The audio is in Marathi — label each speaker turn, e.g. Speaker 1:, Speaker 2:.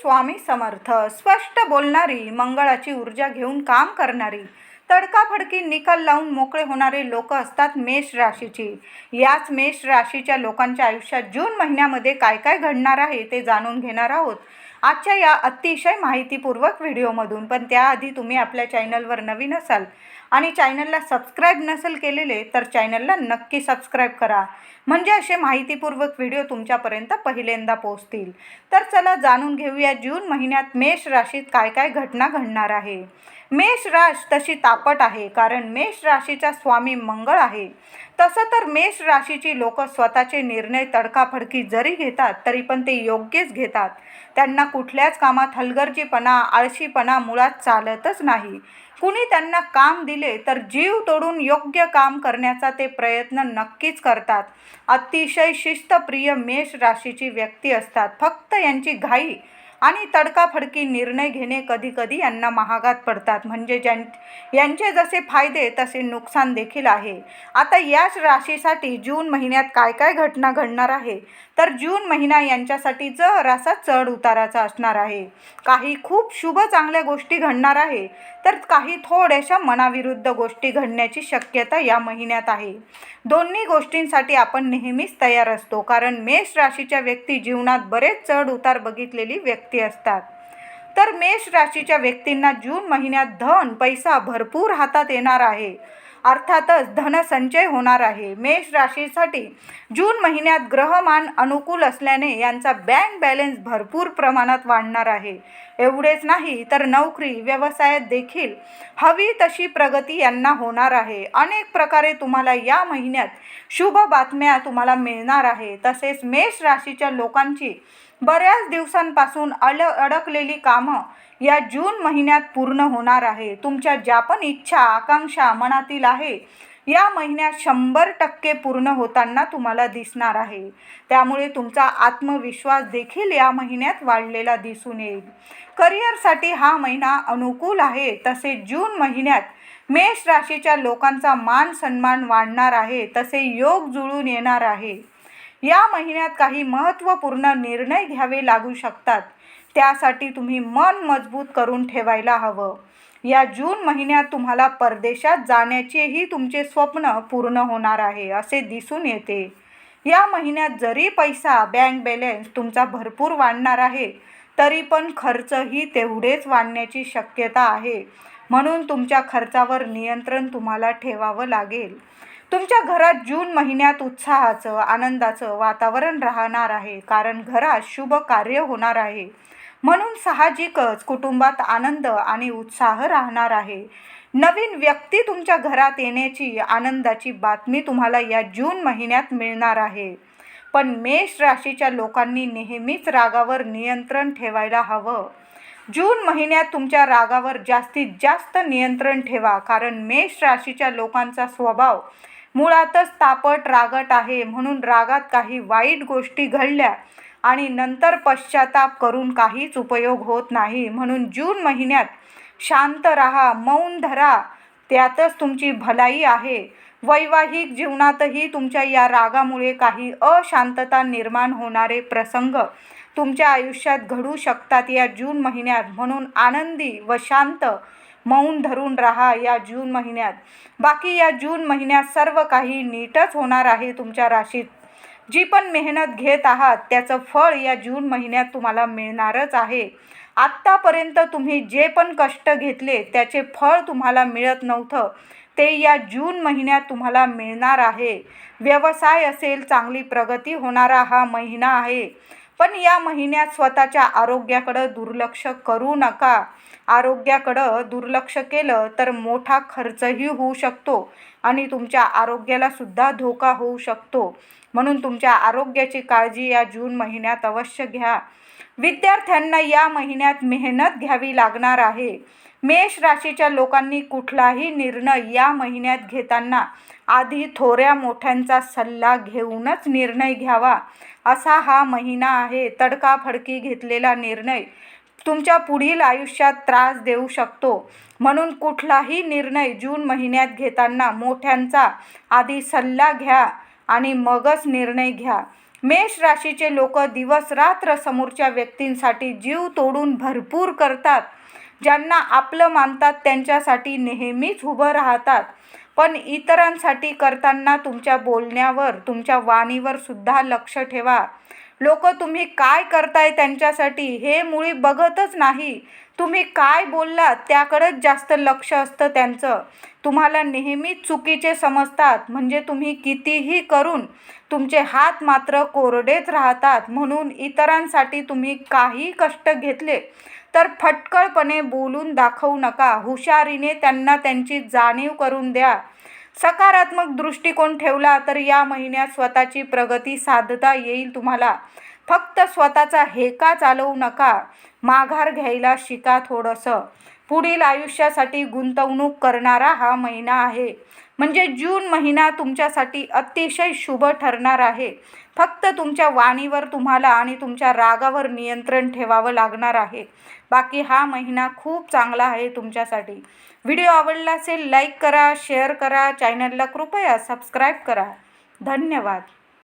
Speaker 1: स्वामी समर्थ. स्पष्ट बोलणारी मंगळाची ऊर्जा घेऊन काम करणारी तडकाफडकी निकाल लावून मोकळे होणारे लोक असतात मेष राशीची. याच मेष राशीच्या लोकांच्या आयुष्यात जून महिन्यामध्ये काय काय घडणार आहे ते जाणून घेणार आहोत. आजच्या या अतिशय माहितीपूर्वक व्हिडिओमधून. पण त्याआधी तुम्ही आपल्या चॅनलवर नवीन असाल आणि चॅनलला सबस्क्राईब नसेल केलेले तर चॅनलला नक्की सबस्क्राईब करा. म्हणजे असे माहितीपूर्वक व्हिडिओ तुमच्यापर्यंत पहिल्यांदा पोहोचतील. तर चला जाणून घेऊया जून महिन्यात मेष राशीत काय काय घटना घडणार आहे? मेष राश तशी तापट आहे कारण मेष राशीचा स्वामी मंगळ आहे. तसं तर मेष राशीची लोक स्वतःचे निर्णय तडकाफडकी जरी घेतात तरी पण ते योग्यच घेतात. त्यांना कुठल्याच कामात हलगर्जीपणा आळशीपणा मुळात चालतच नाही. कुणी त्यांना काम दिले तर जीव तोडून योग्य काम करण्याचा ते प्रयत्न नक्कीच करतात. अतिशय शिस्तप्रिय मेष राशीची व्यक्ती असतात. फक्त यांची घाई आणि तडकाफडकी निर्णय घेणे कधीकधी यांना महागात पडतात. म्हणजे ज्यां यांचे जसे फायदे तसे नुकसान देखील आहे. आता याच राशीसाठी जून महिन्यात काय काय घटना घडणार आहे? तर जून महिना यांच्यासाठी जरासा चढ उताराचा असणार आहे. काही खूप शुभ चांगल्या गोष्टी घडणार आहे तर काही थोड्याशा मनाविरुद्ध गोष्टी घडण्याची शक्यता या महिन्यात आहे. दोन्ही गोष्टींसाठी आपण नेहमीच तयार असतो कारण मेष राशीच्या व्यक्ती जीवनात बरेच चढ उतार बघितलेली व्यक्ती असतात. तर मेष राशीच्या व्यक्तींना जून महिन्यात धन पैसा भरपूर हातात येणार आहे. अर्थातच धनसंचय होणार आहे. मेष राशीसाठी जून महिन्यात ग्रहमान अनुकूल असल्याने यांचा बँक बॅलन्स भरपूर प्रमाणात वाढणार आहे. एवढेच नाही तर नोकरी व्यवसायात देखील हवी तशी प्रगती यांना होणार आहे. अनेक प्रकारे तुम्हाला या महिन्यात शुभ बातम्या तुम्हाला मिळणार आहे. तसेच मेष राशीच्या लोकांची बऱ्याच दिवसांपासून अल अडकलेली कामं या जून महिन्यात पूर्ण होणार आहे. तुमच्या ज्या पण इच्छा आकांक्षा मनातील आहे या महिन्यात शंभर टक्के पूर्ण होताना तुम्हाला दिसणार आहे. त्यामुळे तुमचा आत्मविश्वास देखील या महिन्यात वाढलेला दिसून येईल. करिअरसाठी हा महिना अनुकूल आहे तसे जून महिन्यात मेष राशीच्या लोकांचा मान सन्मान वाढणार आहे तसे योग जुळून येणार आहे. या महिन्यात काही महत्त्वपूर्ण निर्णय घ्यावे लागू शकतात. त्यासाठी तुम्ही मन मजबूत करून ठेवायला हवं. या जून महिन्यात तुम्हाला परदेशात जाण्याचेही तुमचे स्वप्न पूर्ण होणार आहे असे दिसून येते. या महिन्यात जरी पैसा बँक बॅलन्स तुमचा भरपूर वाढणार आहे तरी पण खर्चही तेवढेच वाढण्याची शक्यता आहे. म्हणून तुमच्या खर्चावर नियंत्रण तुम्हाला ठेवावं लागेल. तुमच्या घरात जून महिन्यात उत्साहाचं आनंदाचं वातावरण राहणार आहे. कारण घरात शुभ कार्य होणार आहे. म्हणून साहजिकच कुटुंबात आनंद आणि उत्साह राहणार आहे. नवीन व्यक्ती तुमच्या घरात येण्याची आनंदाची बातमी तुम्हाला या जून महिन्यात मिळणार आहे. पण मेष राशीच्या लोकांनी नेहमीच रागावर नियंत्रण ठेवायला हवं. जून महिन्यात तुमच्या रागावर जास्तीत जास्त नियंत्रण ठेवा. कारण मेष राशीच्या लोकांचा स्वभाव मुळातच तापट रागट आहे. म्हणून रागात काही वाईट गोष्टी घडल्या आणि नंतर पश्चाताप करून काहीच उपयोग होत नाही. म्हणून जून महिन्यात शांत राहा मौन धरा. त्यातच तुमची भलाई आहे. वैवाहिक जीवनातही तुमच्या या रागामुळे काही अशांतता निर्माण होणारे प्रसंग तुमच्या आयुष्यात घडू शकतात या जून महिन्यात. म्हणून आनंदी व शांत मौन धरून राहा या जून महिन्यात. बाकी या जून महिन्यात सर्व काही नीटच होणार आहे तुमच्या राशीत. जी पण मेहनत घेत आहात त्याचं फळ या जून महिन्यात तुम्हाला मिळणारच आहे. आत्तापर्यंत तुम्ही जे पण कष्ट घेतले त्याचे फळ तुम्हाला मिळत नव्हतं. ते या जून महिन्यात तुम्हाला मिळणार आहे. व्यवसाय असेल चांगली प्रगती होणारा हा महिना आहे. पण या महिन्यात स्वतःच्या आरोग्याकडं दुर्लक्ष करू नका. आरोग्याकडं दुर्लक्ष केलं तर मोठा खर्चही होऊ शकतो आणि तुमच्या आरोग्याला सुद्धा धोका होऊ शकतो. म्हणून तुमच्या आरोग्याची काळजी या जून महिन्यात अवश्य घ्या. विद्यार्थ्यांना या महिन्यात मेहनत घ्यावी लागणार आहे. मेष राशीच्या लोकांनी कुठलाही निर्णय या महिन्यात घेताना आधी थोड्या मोठ्यांचा सल्ला घेऊनच निर्णय घ्यावा. असा हा महिना आहे. तडकाफडकी घेतलेला निर्णय तुमच्या पुढील आयुष्यात त्रास देऊ शकतो. म्हणून कुठलाही निर्णय जून महिन्यात घेताना मोठ्यांचा आधी सल्ला घ्या आणि मगच निर्णय घ्या. मेष राशीचे लोक दिवस रात्र समोरच्या व्यक्तींसाठी जीव तोडून भरपूर करतात. ज्यांना आपलं मानतात त्यांच्यासाठी नेहमीच उभं राहतात. पण इतरांसाठी करताना तुमच्या बोलण्यावर तुमच्या वाणीवर सुद्धा लक्ष ठेवा. लोक तुम्ही काय करताय त्यांच्यासाठी हे मुळी बघतच नाही. तुम्ही काय बोललात त्याकडंच जास्त लक्ष असतं त्यांचं. तुम्हाला नेहमीच चुकीचे समजतात. म्हणजे तुम्ही कितीही करून तुमचे हात मात्र कोरडेच राहतात. म्हणून इतरांसाठी तुम्ही काही कष्ट घेतले तर फटकळपणे बोलून दाखवू नका. हुशारीने त्यांना त्यांची जाणीव करून द्या. सकारात्मक दृष्टिकोन ठेवला तर या महिन्यात स्वतःची प्रगती साधता येईल तुम्हाला. फक्त स्वतःचा हेका चालवू नका. माघार घ्यायला शिका थोडंसं. पुढील आयुष्यासाठी गुंतवणूक करणारा हा महिना आहे. म्हणजे जून महिना तुमच्यासाठी अतिशय शुभ ठरणार आहे. फक्त तुमच्या वाणीवर तुम्हाला आणि तुमच्या रागावर नियंत्रण ठेवावं लागणार आहे. बाकी हा महिना खूप चांगला आहे तुमच्यासाठी. व्हिडिओ आवडला असेल लाईक करा शेअर करा. चॅनलला कृपया सबस्क्राईब करा. धन्यवाद.